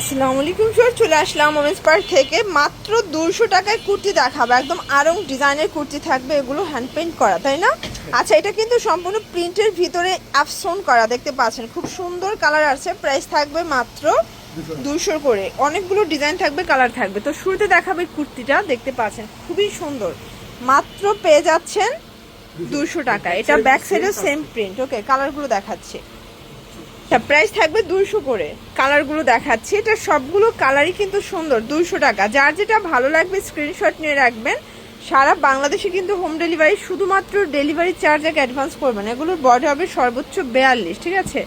আসসালামু আলাইকুম স্যার চলে আসলাম ওমেন্স পার্ক থেকে। মাত্র দুশো টাকায় কুর্তি দেখাবো। একদম আরং ডিজাইনের কুর্তি থাকবে, এগুলো হ্যান্ড পেন্ট করা, তাই না? আচ্ছা এটা কিন্তু সম্পূর্ণ প্রিন্টের ভিতরে আফসোন করা, দেখতে পাচ্ছেন। খুব সুন্দর কালার আছে প্রাইস থাকবে মাত্র দুশো করে। অনেকগুলো ডিজাইন থাকবে কালার থাকবে। তো শুরুতে দেখাবে কুর্তিটা, দেখতে পাচ্ছেন, খুবই সুন্দর। মাত্র পেয়ে যাচ্ছেন দুশো টাকা এটা ব্যাক সাইডেও সেম প্রিন্ট ওকে কালারগুলো দেখাচ্ছে। প্রাইস থাকবে দুইশো করে। কালারগুলো দেখাচ্ছি। এটা সবগুলো কালারই কিন্তু সুন্দর, দুইশো টাকা। যার যেটা ভালো লাগবে স্ক্রিনশট নিয়ে রাখবেন। সারা বাংলাদেশে কিন্তু হোম ডেলিভারি শুধুমাত্র ডেলিভারি চার্জ এক অ্যাডভান্স করবেন এগুলোর বডি হবে সর্বোচ্চ বেয়াল্লিশ, ঠিক আছে?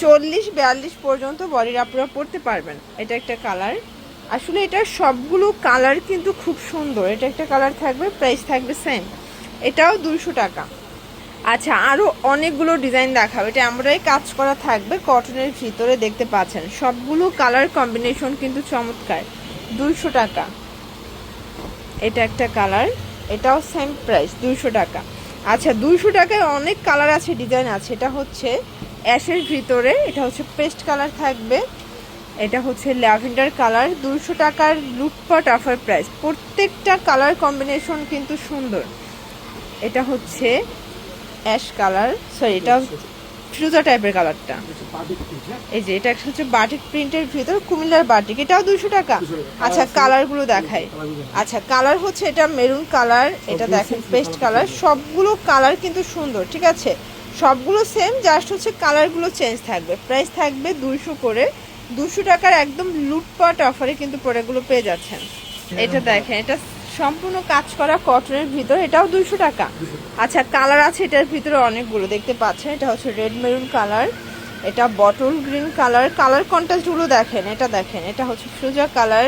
চল্লিশ, বেয়াল্লিশ পর্যন্ত বডির আপনারা পড়তে পারবেন। এটা একটা কালার আসলে এটা সবগুলো কালার কিন্তু খুব সুন্দর। এটা একটা কালার থাকবে প্রাইস থাকবে সেম এটাও দুইশো টাকা। আচ্ছা আরও অনেকগুলো ডিজাইন দেখাবো। এটা আমরাই কাজ করা থাকবে কটনের ভিতরে দেখতে পাচ্ছেন। সবগুলো কালার কম্বিনেশন কিন্তু চমৎকার। দুইশো টাকা। এটা একটা কালার এটাও সেম প্রাইস দুইশো টাকা। আচ্ছা দুইশো টাকায় অনেক কালার আছে ডিজাইন আছে। এটা হচ্ছে অ্যাশের ভিতরে, এটা হচ্ছে পেস্ট কালার থাকবে। এটা হচ্ছে ল্যাভেন্ডার কালার দুশো টাকার লুটপাট অফার প্রাইস প্রত্যেকটা কালার কম্বিনেশন কিন্তু সুন্দর। এটা হচ্ছে অ্যাশ কালার সরি এটা ফিরোজা টাইপের কালারটা। এই যে এটা হচ্ছে বাটিক প্রিন্টের ভিতর কুমিল্লার বাটিক এটাও দুশো টাকা। আচ্ছা কালারগুলো দেখাই। আচ্ছা কালার হচ্ছে এটা মেরুন কালার এটা দেখেন পেস্ট কালার সবগুলো কালার কিন্তু সুন্দর ঠিক আছে? সবগুলো সেম জাস্ট হচ্ছে কালারগুলো চেঞ্জ থাকবে। প্রাইস থাকবে দুইশো করে। দুশো টাকার একদম লুটপাট অফারে কিন্তু প্রোডাক্টগুলো পেয়ে যাচ্ছেন। এটা দেখেন এটা সম্পূর্ণ কাজ করা কটনের ভিতর এটাও দুইশো টাকা। আচ্ছা কালার আছে এটার ভিতরে অনেকগুলো দেখতে পাচ্ছেন? এটা হচ্ছে রেড মেরুন কালার এটা বটল গ্রিন কালার কালার কন্ট্রাস্টগুলো দেখেন এটা দেখেন এটা হচ্ছে সোজা colour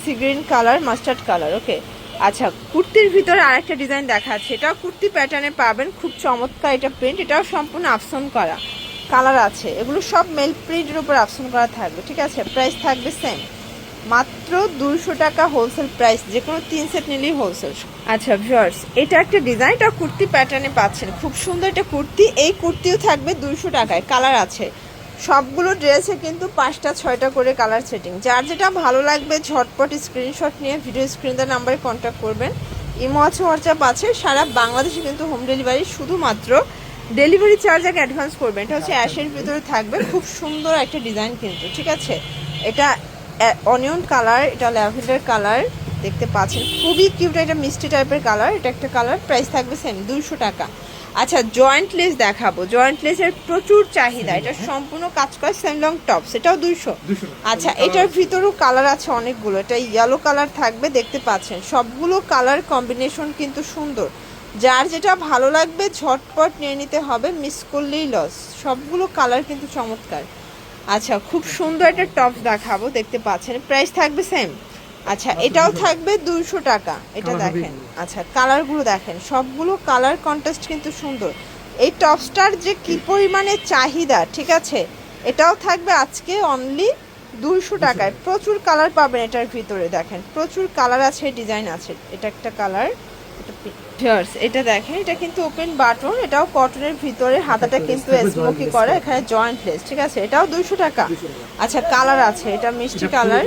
sea green colour mustard colour okay আচ্ছা কুর্তির ভিতরে আরেকটা ডিজাইন দেখাচ্ছে এটাও কুর্তি প্যাটার্নে পাবেন খুব চমৎকার এটা প্রিন্ট এটাও সম্পূর্ণ আফসন করা। কালার আছে এগুলো সব মেল প্রিন্টের উপর আফসন করা থাকবে ঠিক আছে? প্রাইস থাকবে সেম মাত্র দুশো টাকা হোলসেল প্রাইস যে কোনো তিন সেট নিলেই হোলসেল আচ্ছা ভিউয়ার্স এটা একটা ডিজাইন এটা কুর্তি প্যাটার্নে পাচ্ছেন। খুব সুন্দর একটা কুর্তি এই কুর্তিও থাকবে দুশো টাকায় কালার আছে। সবগুলো ড্রেসে কিন্তু পাঁচটা ছয়টা করে কালার সেটিং যার যেটা ভালো লাগবে ঝটপট স্ক্রিনশট নিয়ে ভিডিও স্ক্রিনের নাম্বারে কন্ট্যাক্ট করবেন। ইমো আছে হোয়াটসঅ্যাপ আছে সারা বাংলাদেশে কিন্তু হোম ডেলিভারি শুধুমাত্র ডেলিভারি চার্জ আগে অ্যাডভান্স করবেন। এটা হচ্ছে অ্যাশের ভিতরে থাকবে খুব সুন্দর একটা ডিজাইন কিন্তু ঠিক আছে? এটা অনিয়ন কালার এটা ল্যাভেন্ডার কালার দেখতে পাচ্ছেন। খুবই কিউট এটা মিষ্টি টাইপের কালার এটা একটা কালার প্রাইস থাকবে সেম দুশো টাকা। আচ্ছা জয়েন্ট লেস দেখাবো। জয়েন্ট লেসের প্রচুর চাহিদা এটা সম্পূর্ণ কাজ করে সেম লং টপস এটাও দুইশো। আচ্ছা এটার ভিতরেও কালার আছে অনেকগুলো এটা ইয়েলো কালার থাকবে দেখতে পাচ্ছেন। সবগুলো কালার কম্বিনেশন কিন্তু সুন্দর। যার যেটা ভালো লাগবে ঝটপট নিয়ে নিতে হবে মিস করলেই লস সবগুলো কালার কিন্তু চমৎকার। আচ্ছা খুব সুন্দর একটা টপ দেখাবো দেখতে পাচ্ছেন। প্রাইস থাকবে সেম আচ্ছা এটাও থাকবে দুইশো টাকা। এটা দেখেন। আচ্ছা কালারগুলো দেখেন। সবগুলো কালার কন্টেস্ট কিন্তু সুন্দর। এই টপসটার যে কি পরিমাণে চাহিদা ঠিক আছে? এটাও থাকবে আজকে অনলি দুইশো টাকায়। প্রচুর কালার পাবেন এটার ভিতরে দেখেন। প্রচুর কালার আছে ডিজাইন আছে। এটা একটা কালার এটা দেখেন এটা কিন্তু ওপেন বাটন এটাও কটনের ভিতরে হাতাটা কিন্তু স্মোকি করে এখানে জয়েন্ট লেস ঠিক আছে? এটাও দুইশো টাকা। আচ্ছা কালার আছে এটা মিষ্টি কালার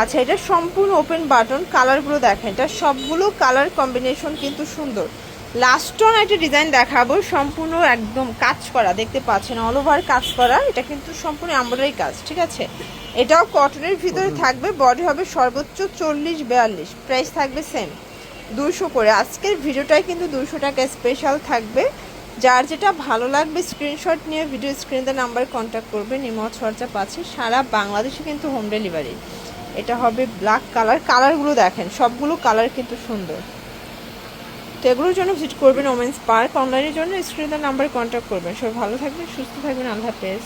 আচ্ছা এটা সম্পূর্ণ ওপেন বাটন কালারগুলো দেখেন এটা সবগুলো কালার কম্বিনেশন কিন্তু সুন্দর। লাস্ট অন একটা ডিজাইন দেখাবো সম্পূর্ণ একদম কাজ করা দেখতে পাচ্ছেন অল ওভার কাজ করা এটা কিন্তু সম্পূর্ণ এমব্রয়ডারি কাজ ঠিক আছে? এটাও কটনের ভিতরে থাকবে বডি হবে সর্বোচ্চ চল্লিশ বিয়াল্লিশ প্রাইস থাকবে সেম দুশো করে। আজকের ভিডিওটাই কিন্তু দুশো টাকা স্পেশাল থাকবে। যার যেটা ভালো লাগবে স্ক্রিনশট নিয়ে ভিডিও স্ক্রিনে নাম্বার কন্ট্যাক্ট করবেন ইমো খরচা পাচ্ছে সারা বাংলাদেশে কিন্তু হোম ডেলিভারি এটা হবে ব্ল্যাক কালার কালারগুলো দেখেন, সবগুলো কালার কিন্তু সুন্দর। তো এগুলোর জন্য ভিজিট করবেন ওমেন্স পার্ক অনলাইনের জন্য স্ক্রিনের নাম্বার কন্ট্যাক্ট করবেন। সবাই ভালো থাকবেন, সুস্থ থাকবেন। আল্লাহ হাফেজ।